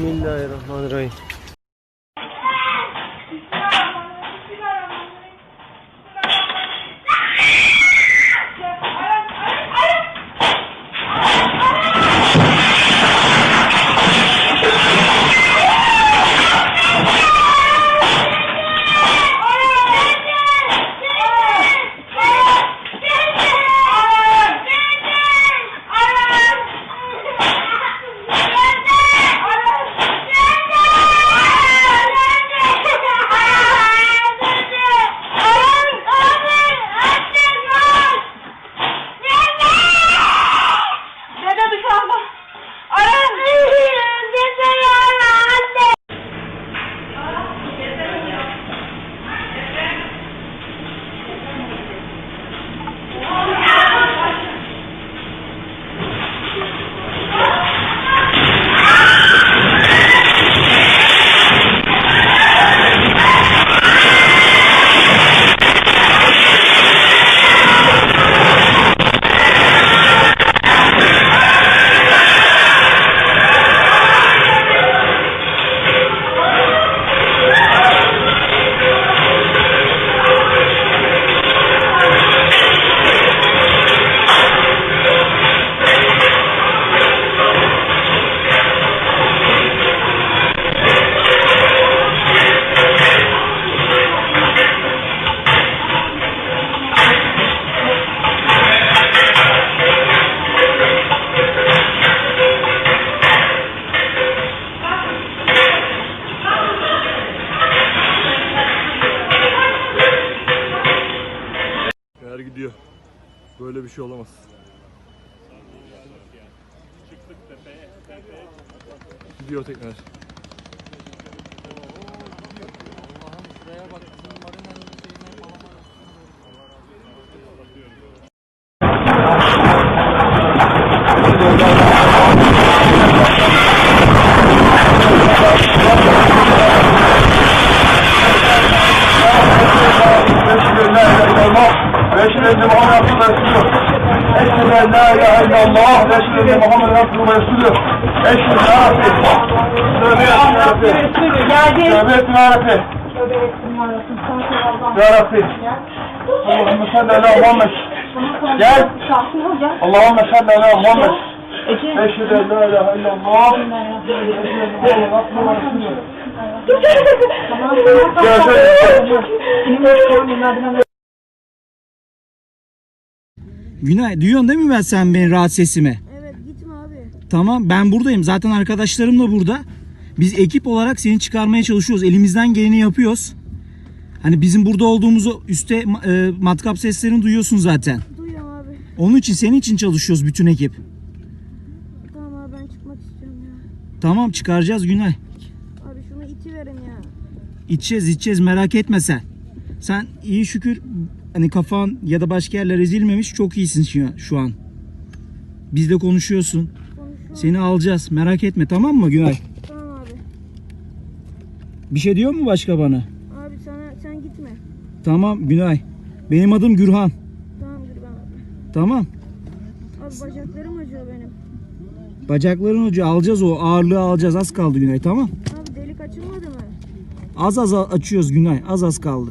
Bismillahirrahmanirrahim. Böyle bir şey olamaz. Gidiyor tekneler. Resulullah. Eşhedü en la ilahe illallah. Eşhedü enne Muhammed. Eşhedü ya Rabbi. Tövbe ya Rabbi. Tövbe etsin ya Rabbi. Allahümme salli ala Muhammed. Gel. Allahümme salli ala Muhammed. Eşhedü en la ilahe Günay duyuyorsun değil mi ben sen beni rahat sesimi? Evet gitme abi. Tamam ben buradayım. Zaten arkadaşlarım da burada. Biz ekip olarak seni çıkarmaya çalışıyoruz. Elimizden geleni yapıyoruz. Hani bizim burada olduğumuzu üstte e, matkap seslerini duyuyorsun zaten. Duyuyorum abi. Onun için senin için çalışıyoruz bütün ekip. Tamam abi ben çıkmak istiyorum ya. Tamam çıkaracağız Günay. Abi şunu iti verin ya. İçeceğiz içeceğiz merak etme sen. Sen iyi şükür hani kafan ya da başka yerler ezilmemiş çok iyisin şu, şu an. Bizle konuşuyorsun. Seni alacağız merak etme tamam mı Günay? Tamam abi. Bir şey diyor mu başka bana? Abi sana sen gitme. Tamam Günay. Benim adım Gürhan. Tamam ben abi. Tamam. Abi bacaklarım acıyor benim. Bacakların ucu alacağız o ağırlığı alacağız az kaldı Günay tamam. Abi delik açılmadı mı? Az az açıyoruz Günay az az kaldı.